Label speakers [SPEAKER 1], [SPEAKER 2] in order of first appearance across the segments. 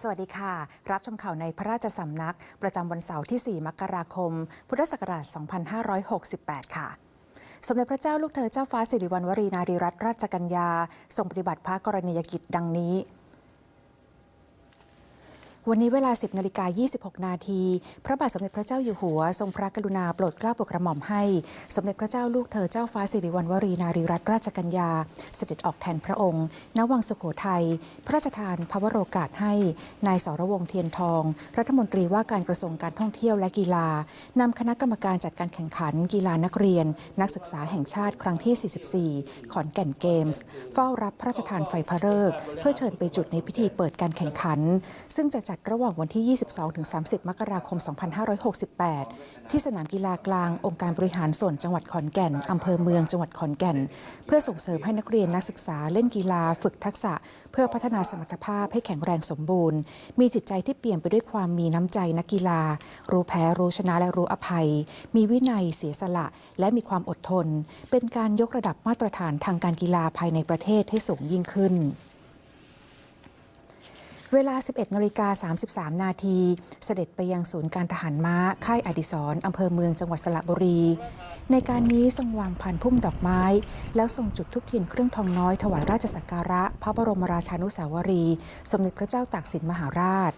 [SPEAKER 1] สวัสดีค่ะ รับชมข่าวในพระราชสำนัก ประจำวันเสาร์ที่ 4 มกราคม พุทธศักราช 2568 ค่ะสมเด็จพระเจ้าลูกเธอเจ้าฟ้าสิริวัณวรีนารีรัตนราชกัญญาทรงปฏิบัติพระกรณียกิจดังนี้ วันนี้เวลา 10นาฬิกา26 นาที พระบาทสมเด็จพระเจ้าอยู่หัว ทรงพระกรุณาโปรดเกล้าโปรดกระหม่อมให้ สมเด็จพระเจ้าลูกเธอเจ้าฟ้าสิริวัณวรีนารีรัตนราชกัญญา เสด็จออกแทนพระองค์ ณ วังสุโขทัย พระราชทานพระวโรกาสให้ นายสรวงเทียนทอง รัฐมนตรีว่าการกระทรวงการท่องเที่ยวและกีฬานำคณะกรรมการจัดการแข่งขัน กีฬานักเรียน นักศึกษาแห่งชาติครั้งที่ 44 ขอนแก่นเกมส์ เฝ้ารับพระราชทานไฟพระฤกษ์เพื่อเชิญไปจุดในพิธีเปิดการแข่งขัน ซึ่งจะจัดระหว่างวันที่ 22-30 มกราคม 2568 ที่สนามกีฬากลางองค์การบริหารส่วนจังหวัดขอนแก่น อำเภอเมืองจังหวัดขอนแก่น เพื่อส่งเสริมให้นักเรียนนักศึกษาเล่นกีฬาฝึกทักษะ เพื่อพัฒนาสมรรถภาพให้แข็งแรงสมบูรณ์ มีจิตใจที่เปลี่ยนไปด้วยความมีน้ำใจนักกีฬา รู้แพ้รู้ชนะและรู้อภัย มีวินัยเสียสละ และมีความอดทน เป็นการยกระดับมาตรฐานทางการกีฬาภายในประเทศให้สูงยิ่งขึ้น เวลา 11นาฬิกา33 นาที เสด็จไปยังศูนย์การทหารม้า ค่ายอดิศรอำเภอเมืองจังหวัดสระบุรี ในการนี้ทรงวางพันพุ่มดอกไม้ แล้วทรงจุดทุกเทียนเครื่องทองน้อยถวายราชสักการะ พระบรมราชานุสาวรี สมเด็จพระเจ้าตากสินมหาราช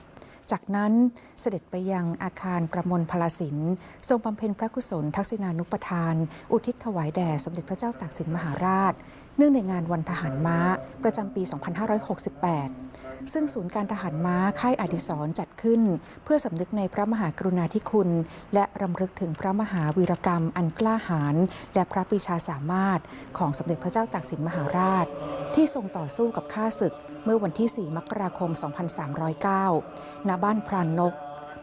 [SPEAKER 1] จากนั้นเสด็จไปยังอาคารประมลพลาสินทรงบำเพ็ญพระกุศลทักษิณานุปทาน อุทิศถวายแด่สมเด็จพระเจ้าตากสินมหาราช เนื่องในงานวันทหารม้า ประจำปี 2568 ซึ่งศูนย์การทหารม้าค่ายอดิศรจัดขึ้น เพื่อสำนึกในพระมหากรุณาธิคุณ และรำลึกถึงพระมหาวีรกรรมอันกล้าหาญและพระปรีชาสามารถ ของสมเด็จพระเจ้าตากสินมหาราช ที่ทรงต่อสู้กับข้าศึก เมื่อวันที่ 4 มกราคม 2309 ณ บ้านพรานนก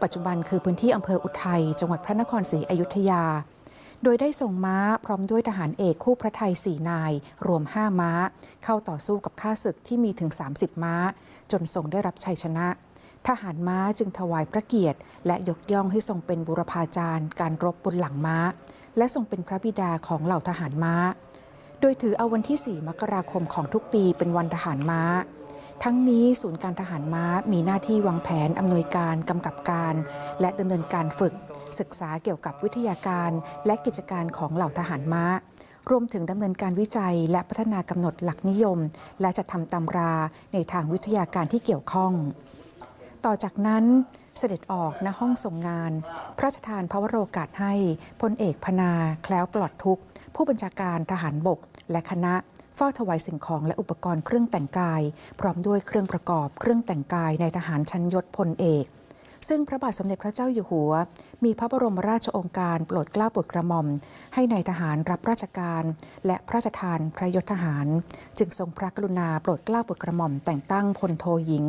[SPEAKER 1] ปัจจุบันคือพื้นที่อำเภออุทัย จังหวัดพระนครศรีอยุธยา โดยได้ส่งม้าพร้อมด้วยทหารเอกคู่พระไทย4นาย รวม 5 ม้า เข้าต่อสู้กับข้าศึกที่มีถึง 30 ม้า จนทรงได้รับชัยชนะ ทหารม้าจึงถวายพระเกียรติ และยกย่องให้ทรงเป็นบุรพาจารย์ การรบบนหลังม้า และทรงเป็นพระบิดาของเหล่าทหารม้า โดยถือเอาวันที่ 4 มกราคมของทุกปีเป็นวันทหารม้า ทั้งนี้ศูนย์การทหารม้ามีหน้าที่วางแผนอำนวยการกำกับการ และดำเนินการฝึก ศึกษาเกี่ยวกับวิทยาการและกิจการของเหล่าทหารม้ารวมถึงดำเนินการวิจัยและพัฒนากำหนดหลักนิยม และจัดทำตำราในทางวิทยาการที่เกี่ยวข้อง ต่อจากนั้นเสด็จออกณห้องส่งงาน พระราชทานพระวโรกาสให้พลเอกพนา แคล้วปลอดทุกผู้บัญชาการทหารบก และคณะ เฝ้าถวายสิ่งของและอุปกรณ์เครื่องแต่งกาย พร้อมด้วยเครื่องประกอบเครื่องแต่งกายในทหารชั้นยศพลเอก ซึ่งพระบาทสมเด็จพระเจ้าอยู่หัว มีพระบรมราชโองการโปรดเกล้าโปรดกระหม่อม ให้ในายทหารรับราชการ และพระราชทานพระยศทหาร จึงทรงพระกรุณาโปรดเกล้าโปรดกระหม่อมแต่งตั้งพลโทหญิง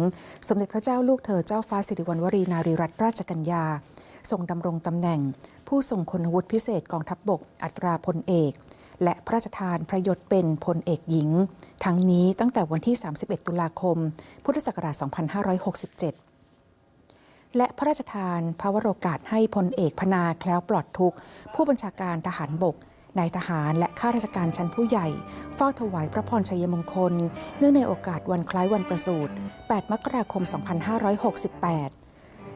[SPEAKER 1] สมเด็จพระเจ้าลูกเธอเจ้าฟ้าสิริวัณวรีนารีรัตนราชกัญญาทรงดำรงตำแหน่ง ผู้ทรงคุณวุฒิพิเศษกองทัพบบกอัตราพลเอก และพระราชทานพระยศเป็นพลเอกหญิง ทั้งนี้ตั้งแต่วันที่ 31 ตุลาคม พุทธศักราช 2567และพระราชทานพระวโรกาสให้พลเอกพนาแคล้วปลอดทุกข์ผู้บัญชาการทหารบกนายทหารและข้าราชการชั้นผู้ใหญ่เฝ้าถวายพระพรชัยมงคล เนื่องในโอกาสวันคล้ายวันประสูติ 8 มกราคม 2568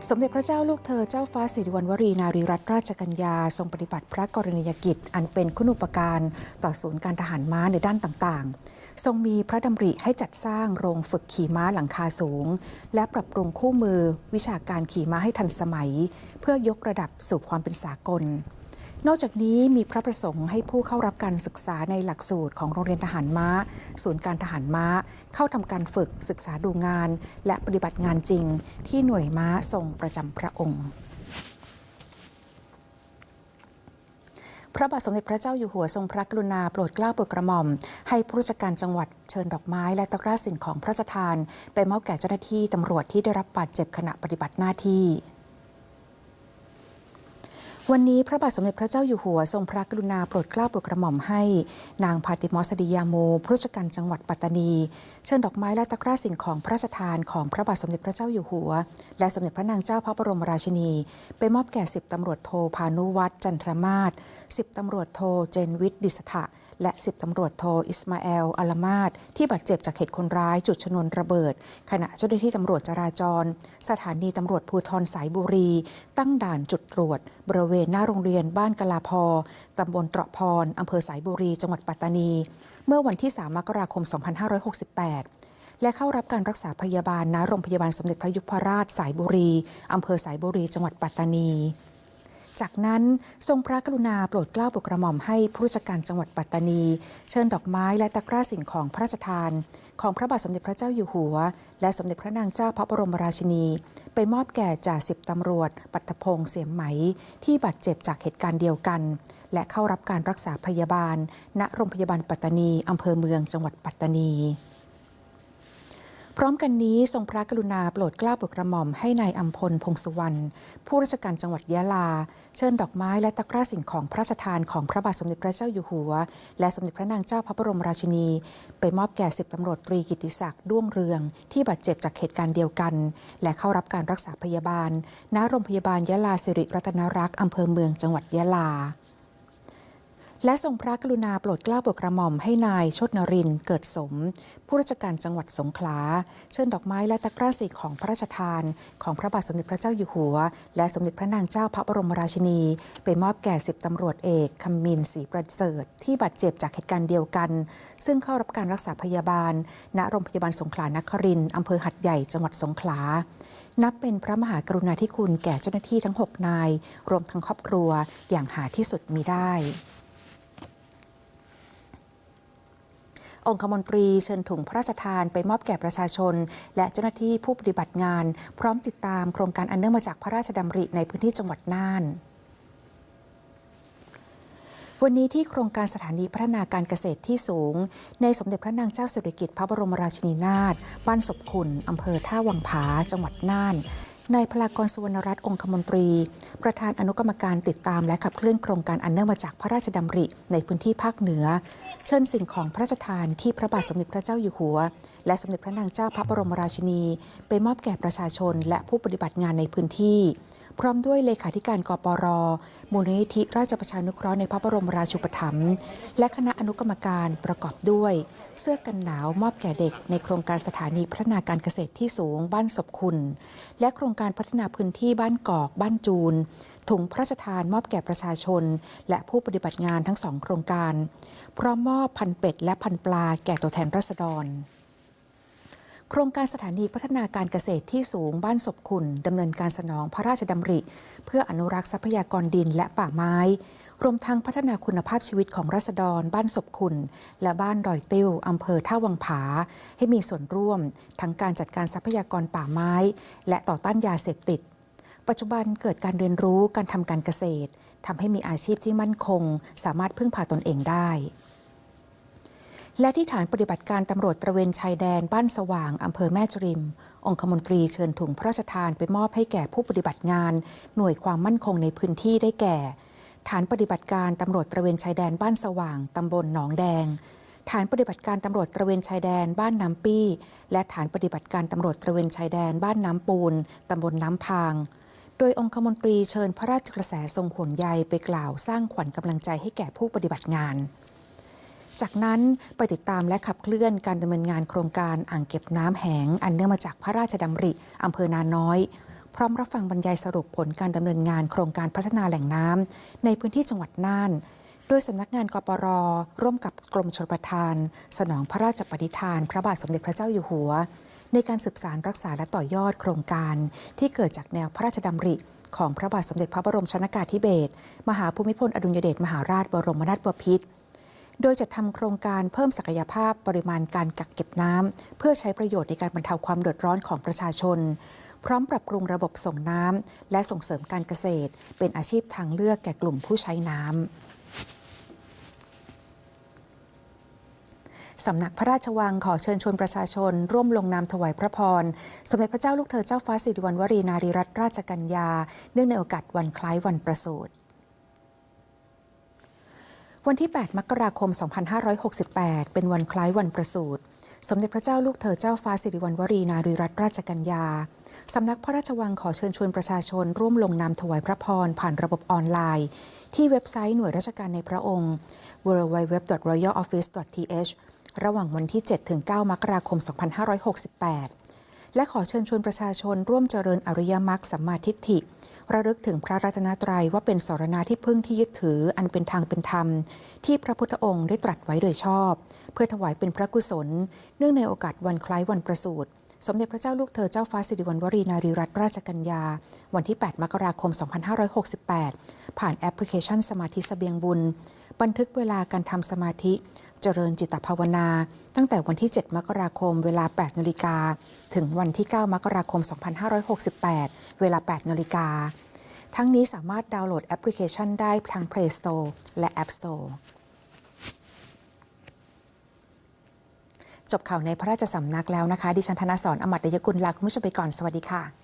[SPEAKER 1] สมเด็จพระเจ้าลูกเธอเจ้าฟ้าสิริวัณวรีนารีรัตนราชกัญญา ทรงปฏิบัติพระกรณียกิจ อันเป็นคุณูปการต่อศูนย์การทหารม้าในด้านต่างๆ ทรงมีพระดำริให้จัดสร้างโรงฝึกขี่ม้าหลังคาสูง และปรับปรุงคู่มือวิชาการขี่ม้าให้ทันสมัย เพื่อยกระดับสู่ความเป็นสากล นอกจากนี้มีพระประสงค์ให้ผู้เข้ารับการศึกษาในหลักสูตรของโรงเรียนทหารม้า ศูนย์การทหารม้า เข้าทำการฝึกศึกษาดูงาน และปฏิบัติงานจริง ที่หน่วยม้าทรงประจำพระองค์พระบาทสมเด็จพระเจ้าอยู่หัวทรงพระกรุณาโปรดเกล้าโปรดกระหม่อม ให้ผู้ราชการจังหวัดเชิญดอกไม้และตะกร้าสิ่งของพระราชทาน ไปมอบแก่เจ้าหน้าที่ตำรวจที่ได้รับบาดเจ็บขณะปฏิบัติหน้าที่ วันนี้พระบาทสมเด็จพระเจ้าอยู่หัวทรงพระกรุณาโปรดเกล้าโปรดกระหม่อมให้ นางพาติมอสดิยาโมผู้ราชการจังหวัดปัตตานี เชิญดอกไม้และตะกร้าสิ่งของพระราชทานของพระบาทสมเด็จพระเจ้าอยู่หัว และสมเด็จพระนางเจ้าพระบรมราชินี ไปมอบแก่สิบตำรวจโทพานุวัฒน์จันทรมาศสิบตำรวจโทเจนวิทย์ดิษฐะ และ10ตำรวจโทอิสมาเอลอัลมาดที่บาดเจ็บจากเหตุคนร้ายจุดชนวนระเบิด ขณะเจ้าหน้าที่ตำรวจจราจร สถานีตำรวจภูธรสายบุรี ตั้งด่านจุดตรวจ บริเวณหน้าโรงเรียนบ้านกลาพอตำบลตระพรอำเภอสายบุรี จังหวัดปัตตานี เมื่อวันที่ 3 มกราคม 2568และเข้ารับการรักษาพยาบาลณโรงพยาบาลสมเด็จพระยุพราชสายบุรี อำเภอสายบุรี จังหวัดปัตตานี จากนั้นทรงพระกรุณาโปรดเกล้าโปรดกระหม่อมให้ผู้ราชการจังหวัดปัตตานี เชิญดอกไม้และตะกร้าสิ่งของพระราชทาน ของพระบาทสมเด็จพระเจ้าอยู่หัว และสมเด็จพระนางเจ้าพระบรมราชินี ไปมอบแก่จ่าสิบตำรวจ ปัตพงษ์เสียมไหม ที่บาดเจ็บจากเหตุการณ์เดียวกัน และเข้ารับการรักษาพยาบาล ณโรงพยาบาลปัตตานีอำเภอเมืองจังหวัดปัตตานี พร้อมกันนี้ทรงพระกรุณาโปรดเกล้าโปรดกระหม่อมให้ในายอัมพลพงสุวรรณผู้ราชการจังหวัดยะลา เชิญดอกไม้และตะกร้าสิ่งของพระราชทานของพระบาทสมเด็จพระเจ้าอยู่หัว และสมเด็จพระนางเจ้าพระบรมราชินี ไปมอบแก่สิบตำรวจตรีกิติศักดิ์ด้วงเรือง ที่บาดเจ็บจากเหตุการณ์เดียวกัน และเข้ารับการรักษาพยาบาลณโรงพยาบาลยะลาสิริรัตนรักษ์อำเภอเมืองจังหวัดยะลา และทรงพระกรุณาโปรดเกล้าโปรดกระหม่อมให้นายชดนรินเกิดสม ผู้ราชการจังหวัดสงขลา เชิญดอกไม้และตะกร้าสีของพระราชทาน ของพระบาทสมเด็จพระเจ้าอยู่หัว และสมเด็จพระนางเจ้าพระบรมราชินี ไปมอบแก่สิบตำรวจเอกคำมินศรีประเสริฐที่บาดเจ็บจากเหตุการณ์เดียวกัน ซึ่งเข้ารับการรักษาพยาบาล ณโรงพยาบาลสงขลานครินทร์อำเภอหัดใหญ่จังหวัดสงขลานับเป็นพระมหากรุณาธิคุณแก่เจ้าหน้าที่ทั้ง 6 นาย รวมทั้งครอบครัวอย่างหาที่สุดมิได้ องคมนตรีเชิญถุงพระราชทานไปมอบแก่ประชาชน และเจ้าหน้าที่ผู้ปฏิบัติงาน พร้อมติดตามโครงการอันเนื่องมาจากพระราชดำริในพื้นที่จังหวัดน่านวันนี้ที่โครงการสถานีพัฒนาการเกษตรที่สูง ในสมเด็จพระนางเจ้าสิริกิติ์พระบรมราชินีนาถบ้านศพขุนอำเภอท่าวังผา จังหวัดน่าน นายพลากรสุวรรณรัตน์องคมนตรี ประธานอนุกรรมการติดตามและขับเคลื่อนโครงการอันเนื่องมาจากพระราชดำริในพื้นที่ภาคเหนือ เชิญสิ่งของพระราชทานที่พระบาทสมเด็จพระเจ้าอยู่หัว และสมเด็จพระนางเจ้าพระบรมราชินี ไปมอบแก่ประชาชนและผู้ปฏิบัติงานในพื้นที่ พร้อมด้วยเลขาธิการกปร มูลนิธิราชประชานุเคราะห์ในพระบรมราชูปถัมภ์และคณะอนุกรรมการประกอบด้วย เสื้อกันหนาวมอบแก่เด็ก ในโครงการสถานีพัฒนาการเกษตรที่สูงบ้านศพคุณ และโครงการพัฒนาพื้นที่บ้านกอก บ้านจูนถุงพระราชทานมอบแก่ประชาชน และผู้ปฏิบัติงานทั้งสองโครงการ พร้อมมอบพันเป็ดและพันปลาแก่ตัวแทนรัษฎร โครงการสถานีพัฒนาการเกษตรที่สูงบ้านศพคุณดำเนินการสนองพระราชดำริ เพื่ออนุรักษ์ทรัพยากรดินและป่าไม้ รวมทั้งพัฒนาคุณภาพชีวิตของรัษฎร บ้านศพคุณ และบ้านดอยติ้วอำเภอท่าวังผา ให้มีส่วนร่วม ทั้งการจัดการทรัพยากรป่าไม้ และต่อต้านยาเสพติด ปัจจุบันเกิดการเรียนรู้การทำการเกษตรทำให้มีอาชีพที่มั่นคง สามารถพึ่งพาตนเองได้ และที่ฐานปฏิบัติการตำรวจตระเวนชายแดนบ้านสว่างอำเภอแม่จริม องคมนตรีเชิญถุงพระราชทานไปมอบให้แก่ผู้ปฏิบัติงาน หน่วยความมั่นคงในพื้นที่ได้แก่ ฐานปฏิบัติการตำรวจตระเวนชายแดนบ้านสว่างตำบลหนองแดง ฐานปฏิบัติการตำรวจตระเวนชายแดนบ้านน้ำปี้ และฐานปฏิบัติการตำรวจตระเวนชายแดนบ้านน้ำปูนตำบลน้ำพางโดยองคมนตรีเชิญพระราชกระแสทรงห่วงใยไปกล่าวสร้างขวัญกำลังใจให้แก่ผู้ปฏิบัติงาน จากนั้นไปติดตามและขับเคลื่อนการดำเนินงานโครงการอ่างเก็บน้ำแหง อันเนื่องมาจากพระราชดำริอำเภอนาน้อย พร้อมรับฟังบรรยายสรุปผลการดำเนินงานโครงการพัฒนาแหล่งน้ำในพื้นที่จังหวัดน่านโดยสำนักงานกปรร่วมกับกรมชลประทาน สนองพระราชปณิธาน พระบาทสมเด็จพระเจ้าอยู่หัว ในการสืบสารรักษาและต่อยอดโครงการ ที่เกิดจากแนวพระราชดำริของพระบาทสมเด็จพระบรมชนากาธิเบศรมหาภูมิพลอดุลยเดชมหาราชบรมนาถบพิตร โดยจะทำโครงการเพิ่มศักยภาพปริมาณการกักเก็บน้ำเพื่อใช้ประโยชน์ในการบรรเทาความเดือดร้อนของประชาชน พร้อมปรับปรุงระบบส่งน้ำและส่งเสริมการเกษตร เป็นอาชีพทางเลือกแก่กลุ่มผู้ใช้น้ำสำนักพระราชวังขอเชิญชวนประชาชน ร่วมลงนามถวายพระพร สมเด็จพระเจ้าลูกเธอเจ้าฟ้าสิริวัณวรีนารีรัตนราชกัญญา เนื่องในโอกาสวันคล้ายวันประสูติ วันที่ 8 มกราคม 2568 เป็นวันคล้ายวันประสูติ สมเด็จพระเจ้าลูกเธอเจ้าฟ้าสิริวัณวรีนารีรัตนราชกัญญา สำนักพระราชวังขอเชิญชวนประชาชน ร่วมลงนามถวายพระพร ผ่านระบบออนไลน์ ที่เว็บไซต์หน่วยราชการในพระองค์ www.royaloffice.th ระหว่างวันที่ 7-9 มกราคม 2568 และขอเชิญชวนประชาชนร่วมเจริญอริยมรรคสัมมาทิฏฐิ ระลึกถึงพระรัตนตรัยว่าเป็นสรณาที่พึ่งที่ยึดถืออันเป็นทางเป็นธรรม ที่พระพุทธองค์ได้ตรัสไว้โดยชอบ เพื่อถวายเป็นพระกุศล เนื่องในโอกาสวันคล้ายวันประสูติสมเด็จพระเจ้าลูกเธอเจ้าฟ้าสิริวัณวรีนารีรัตนราชกัญญา วันที่ 8 มกราคม 2568 ผ่านแอปพลิเคชันสมาธิเสบียงบุญ บันทึกเวลาการทำสมาธิ เจริญจิตภาวนา ตั้งแต่วันที่ 7 มกราคม เวลา 8นาฬิกา ถึงวันที่ 9 มกราคม 2568 เวลา 8นาฬิกา ทั้งนี้สามารถดาวน์โหลดแอปพลิเคชันได้ทาง Play Store และ App Store จบข่าวในพระราชสำนักแล้วนะคะ ดิฉันธนสรอมตยกุลลาคุณผู้ชมไปก่อน สวัสดีค่ะ